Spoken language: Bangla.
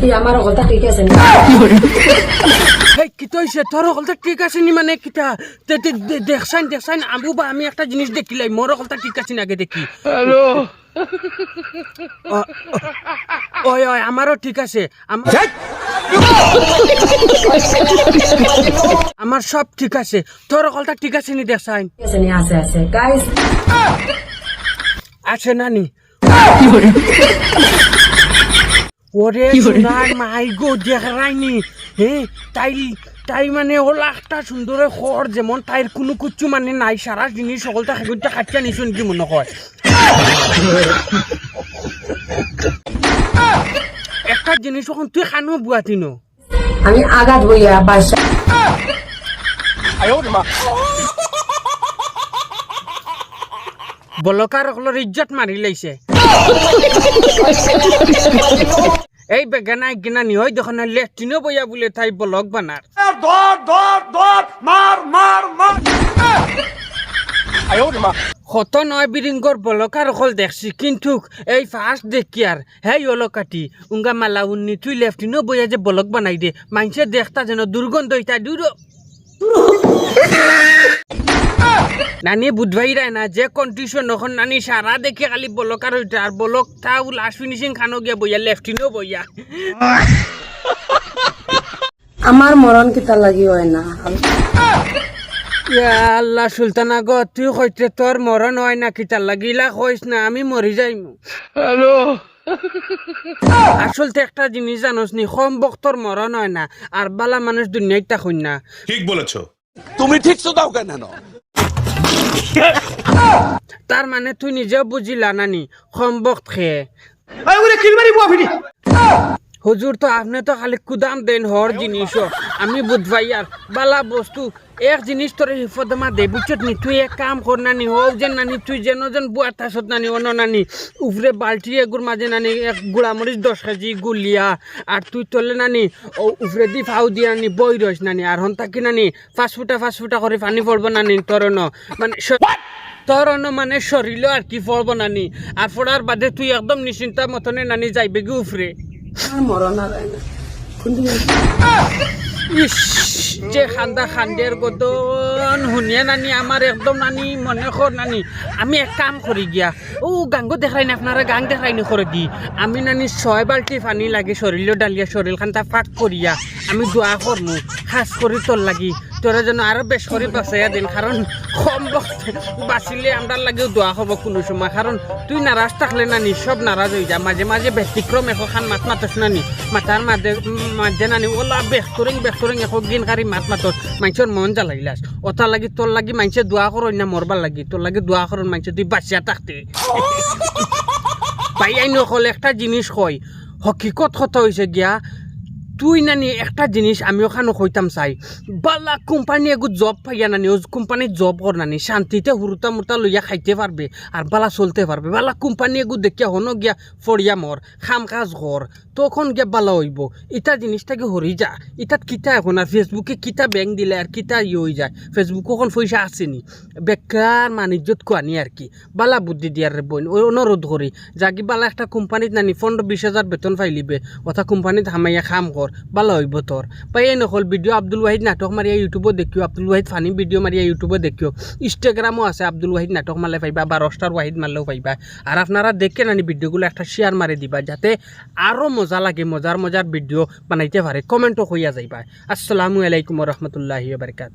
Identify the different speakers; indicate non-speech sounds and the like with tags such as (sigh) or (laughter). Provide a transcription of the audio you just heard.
Speaker 1: কি আমার কথা ঠিক আছে না?
Speaker 2: এই কিতা হইছে তোর হলতা ঠিক আছে নি মানে আমু বা আমি একটা জিনিস দেখিলাই মোর হলতা ঠিক আছে না আগে দেখি। হ্যালো ওই ওই আমারও ঠিক আছে। আমার সব ঠিক আছে। তোর হলতা ঠিক আছে নি দেখছাইন
Speaker 1: ঠিক আছে আছে আছে। গাইস
Speaker 2: আছে নানি ওরে সোনার মাই গো দেখারাইনি হে তাই তাই মানে ওলা একটা সুন্দর খর যেমন তাইর কোনো কুচ্ছু মানে নাই সারা জিনিস সকলটা খাগুনটা খাচ্ছা নিছুন কি মনে হয়? একটা জিনিস এখন তুই খানো বুয়াতিন
Speaker 1: আমি আগাত বইয়া বাসা।
Speaker 2: বলকার ইজ্জত মারি লাইছে (laughs) এই বেগানাই গিনা নি হয় দেখোন লেট্রিনও বইয়া বলে তাই বলক বানার কত নয় বিরিঙ্গর বলকার হল দেখছি কিন্তু এই ফার্স্ট দেখি আর হেই অলকাটি উঙ্গা মালা উন্নি তুই লেফটিনও বইয়া যে বলক বানাই দে মানুষে দেখতা যেন দুর্গন্ধ ইতা দূর নানি বুধবাই রায় না যে কন্ডিশন এখন নানি সারা দেখে খালি বলকার হইতে আর বলক তাও লাস্ট ফিনিশিং খানো গিয়া বইয়া লেফটিনও বইয়া।
Speaker 1: আমার মরণ কিতা লাগি হয় না?
Speaker 2: আল্লাহ সুলতানা গো তুই কইতে তোর মরণ হয় না কিতা লাগিলা কইস না আমি মরি যাইমু। হ্যালো আসলতে একটা জিনিস জানোস নি কম বক্তর মরণ হয় না আর বালা মানুষ দুনিয়ায় তাকুন না।
Speaker 3: ঠিক বলেছ।
Speaker 4: তুমি ঠিক দাও কেন (laughs)
Speaker 2: তার মানে তুই নিজে বুঝিলা নানি সম্ভব খেয়ে হুজুর তো আপনি তো খালি কুদাম দেন হর জিনিস আমি বুধবাই আর বালা বস্তু এক জিনিস তোর হিফত মা দে বুঝছত নি? তুই এক কাম কর নানি হও যেন নানি তুই যেন যেন বুয়া তাসত নানি অন নানি উফরে বালটি এগুর মাঝে নানি এক গুড়া মরিচ দশ কেজি গুলিয়া আর তুই তোলে নানি ও উফরে দি ফাউ দিয়া নানি বই রইস নানি আর হন তাকি নানি ফাঁস ফুটা ফাঁস ফুটা করে পানি পড়ব নানি তোর ন মানে তোর অন্য মানে শরীরও আর কি পড়ব নানি আর পড়ার বাদে তুই একদম নিশ্চিন্তা মতনে নানি যাইবে কি উফরে
Speaker 1: মরণ আর
Speaker 2: ইস, যে খান্দা খান্দের গদন, শুনিয়া নানি আমার একদম নানি, মনে কর নানি। আমি এক কাম করি গিয়া। ও গাঙ্গ দেখাই না আপনারা, গাং দেখাই নি করে দি। আমি নানি ছয় বাল্টি পানি লাগে শরীর ডালিয়া শরীর খান্দা ফাঁক করিয়া। আমি দোয়া করমু খাস করি তোর লাগি। তোরা যেন আরও বেশ করে বাঁচাইয়া দিন কারণ কম বাঁচিলে আমরা লাগেও দোয়া হব কোনো সময়। কারণ তুই নারাজ থাকলে নানি সব নারাজ হয়ে যা। মাঝে মাঝে ব্যতিক্রম এখন খান মাত মাতস নানি মাথার মাঝে মাঝে নানি ওলা বেখতরিং বেখতরিং এখন গিন কারি মাত মাতস। মানুষের মন জ্বালাইলাস। ওটা লাগি তোর লাগি মানুষে দোয়া করো না মরবার লাগি। তোর লাগি দোয়া করন মানুষে তুই বাঁচিয়া থাকতে পাই (laughs) আইন অকল একটা জিনিস কয়। হকিকত কথা হয়েছে গিয়া তুই নানি, একটা জিনিস আমি ওখানে কইতাম চাই। বালা কোম্পানি এগু জব পাইয়া নানি ও কোম্পানির জব কর নানি, শান্তিতে হুরুতা মুরতা লইয়া খাইতে পারবে, আর বালা চলতে পারবে। বালা কোম্পানি এগু দেখিয়া হন গিয়া ফড়িয়া মর খাম কাজ কর তখন গিয়া বালা হইব। ইটা জিনিসটাকে হরি যা। ইটাত কিতা এখন? আর ফেসবুকে কিতা ব্যাংক দিলে আর কিতা ইয়ে হয়ে যায়? ফেসবুক এখন পয়সা আসেনি বেকার মানিজ্যত কোয়ানি আর কি। বালা বুদ্ধি দিয়ার বোন ওই অনুরোধ করি যাকি বালা একটা কোম্পানিত নানি পনেরো বিশ হাজার বেতন পাইলিবে অথা কোম্পানিত হামাইয়া কাম কর বালা হইব তোর পাই এই নকল ভিডিও আব্দুল ওয়াহিদ নাটক মারিয়া ইউটিউবত দেখিও। আব্দুল ওয়াহিদ ফানি ভিডিও মারিয়া ইউটিউবত দেখিও। ইনস্টাগ্রামও আছে আব্দুল ওয়াহিদ নাটক মারলে পাইবা বা রস্টার ওয়াহিদ মারলেও পাইবা। আর আপনারা দেখে নানি ভিডিওগুলো একটা শেয়ার মারি দিবা, যাতে আরও মজা লাগে মজার মজার ভিডিও বানাইতে পারে কমেন্টও হইয়া যাইবা আসসালামু আলাইকুম রহমতুল্লাহি বারকাত